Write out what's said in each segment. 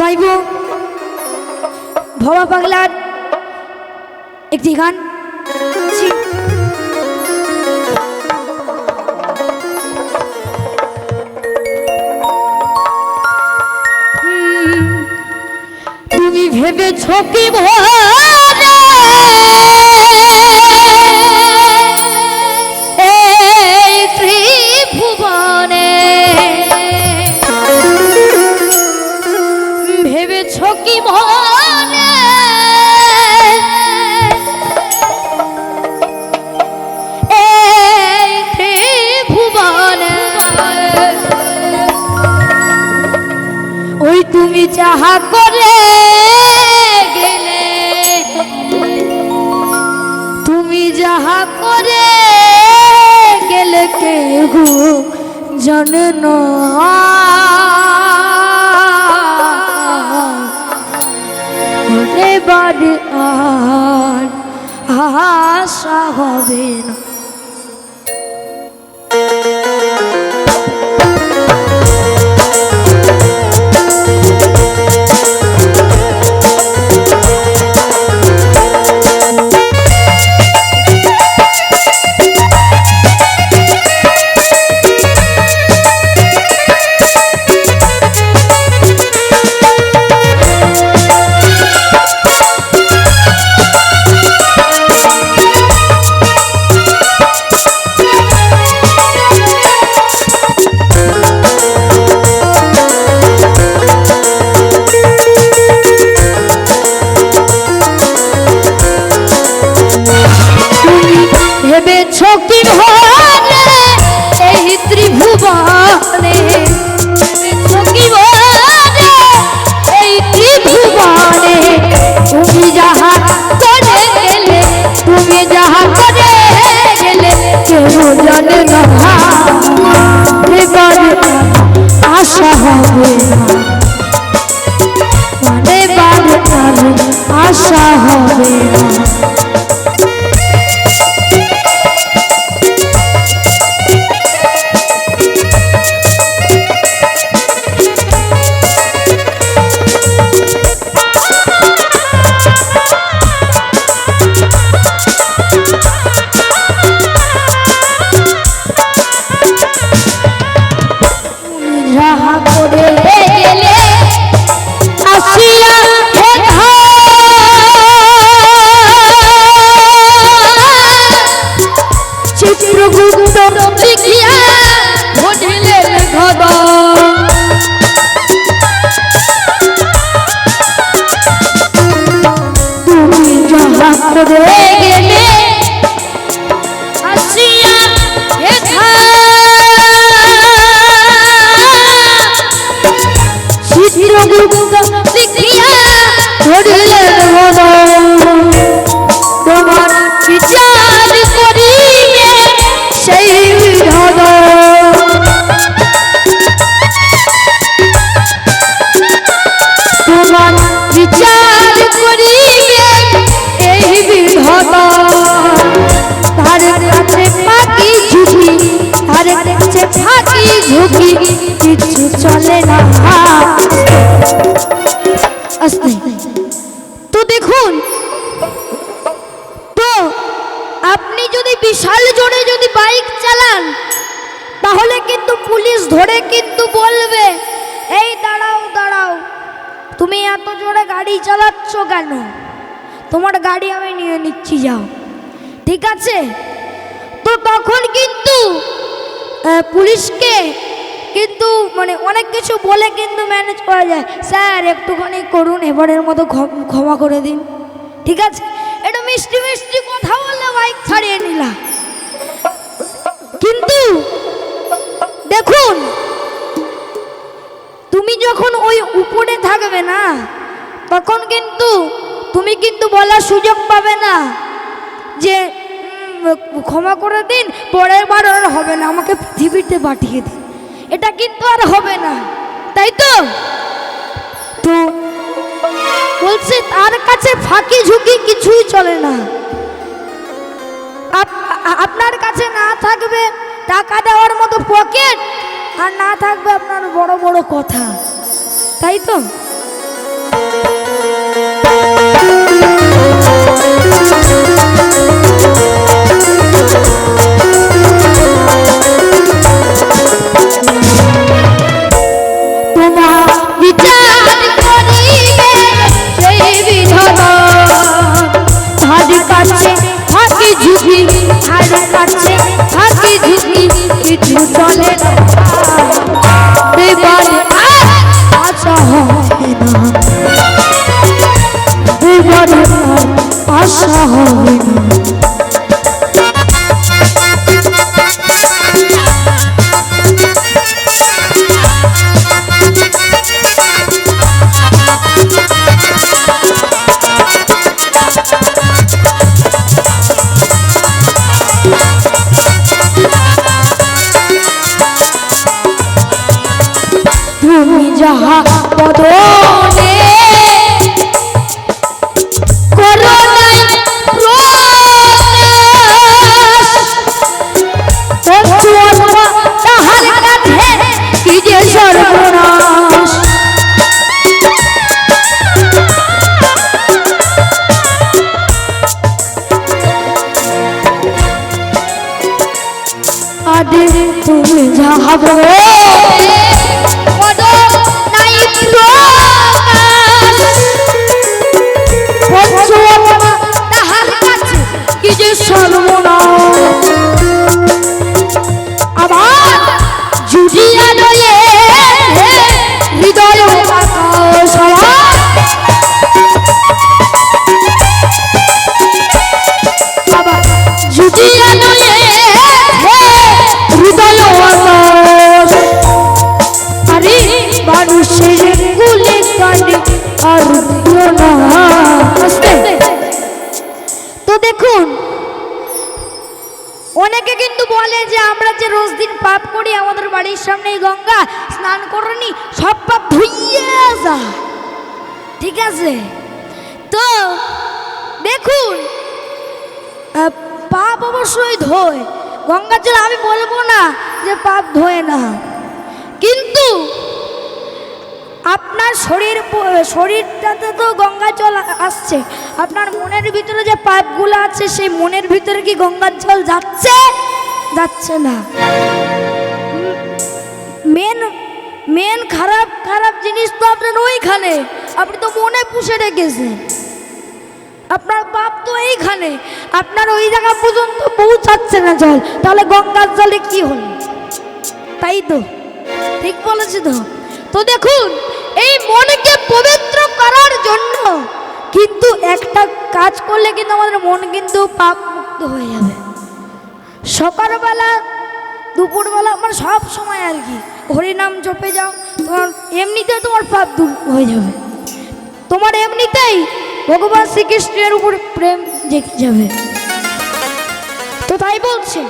গাইব ভবা পাগলার একটি গান। তুমি ভেবেছ কি ভরে ওই তুমি যাহা করে গেলে, তুমি যাহা করে গেলে কেহ জানে না। এবার আর আশা হবে না। ভেবেছ কি এই ত্রিভুবনে এই ত্রিভুবনে, তুমি যাহা করে গেলে, তুমি যাহা করে গেলে কেউ জানে না এবার আশা হবে না। আশা হবে না। যাহা ধরে কিন্তু বলবে, এই দাঁড়াও দাঁড়াও। তুমি এত জোরে গাড়ি চালাচ্ছ কেন? তোমার গাড়ি আমি নিয়ে নিচ্ছি, যাও। ঠিক আছে? তো তখন কিন্তু পুলিশকে কিন্তু মানে অনেক কিছু বলে কিন্তু ম্যানেজ করা যায়। স্যার, একটুখানি করুন, এবারের মতো ক্ষমা করে দিন। ঠিক আছে? এটা মিষ্টি মিষ্টি কথা বললে বাইক ছাড়িয়ে নিলাম কিন্তু দেখুন, তুমি যখন ওই উপরে থাকবে না, তখন কিন্তু তুমি কিন্তু বলার সুযোগ পাবে না যে ক্ষমা করে দিন, পরের বার আর হবে না, আমাকে পৃথিবীতে পাঠিয়ে দিন। এটা কিন্তু আর হবে না, তাই তো? তো বলছে, তার কাছে ফাঁকি ঝুঁকি কিছুই চলে না। আপনার কাছে না থাকবে টাকা দেওয়ার মতো পকেট আর না থাকবে আপনার বড় বড় কথা। তাই তো? ঠিক আছে। তো, দেখুন। পাপ অবশ্যই ধোয়। গঙ্গার জল আমি বলব না যে পাপ ধোয় না। কিন্তু, আপনার শরীর শরীরটাতে তো গঙ্গা জল আসছে। আপনার মনের ভিতরে যে পাপগুলো আছে, সেই মনের ভিতরে কি গঙ্গার জল যাচ্ছে? যাচ্ছে না। মেন মেন খারাপ খারাপ জিনিস তো আপনার ওইখানে। আপনি তো মনে পুষে রেখেছেন। আপনার পাপ তো এইখানে। আপনার ওই জায়গা পর্যন্ত পৌঁছাচ্ছে না জল। তাহলে গঙ্গার জলে কি হলো? তাই তো। ঠিক বলেছি তো? তো দেখুন, এই মনকে পবিত্র করার জন্য কিন্তু একটা কাজ করলে কিন্তু আমাদের মন কিন্তু পাপ মুক্ত হয়ে যাবে। সকালবেলা, দুপুরবেলা মানে সব সময় আর কি। হরিনাম জপে যাও। তোমার এমনিতে তোমার পাপ দূর হয়ে যাবে। তোমার এমনিতেই ভগবান শ্রীকৃষ্ণের উপর প্রেম দেখে যাবে। তো তাই বলছে।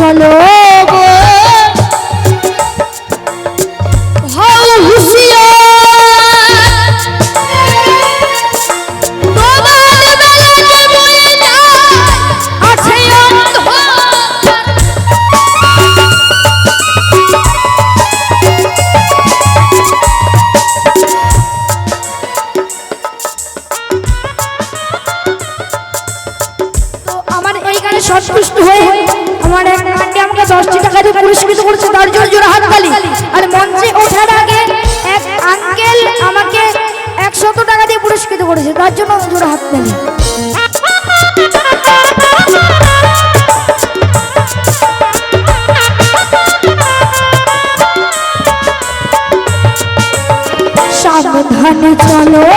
চলো। দিয়ে পুরস্কৃত করেছে তার জন্য জোরে হাত তালি আর মঞ্চে ওঠার আগে এক আঙ্কেল আমাকে একশত টাকা দিয়ে পুরস্কৃত করেছে। তার জন্য জোরে হাত তালি সাবধানে চলো।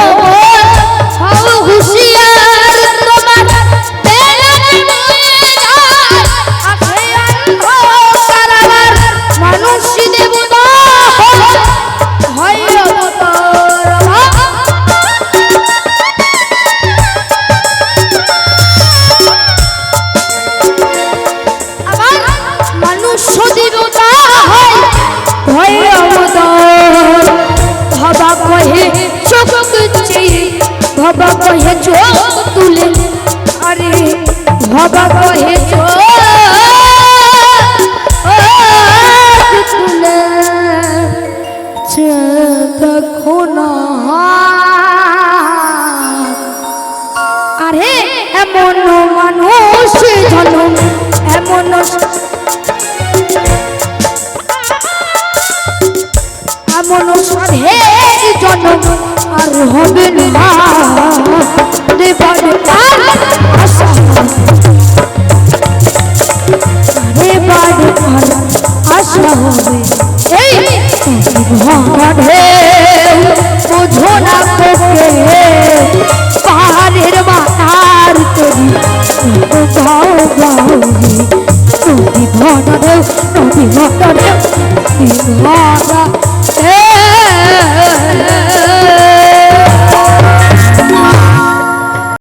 ভয়ে অবদর ভবা কহে চোখ কুচি ভবা কহে চোখ তুলে। আরে, ভবা কহে চোখ তুলে। দেখো না আরে, এমন মানুষ জন্ম এমন এমন সাধের জনম আর হবে না। দেবার আশা দেবার আশা হবে। এই ঘরে বোঝো না তোকে। পাহাড়ের মাথার তরি গাও গাও নদী ঘরে নদী ঘরে ঘরা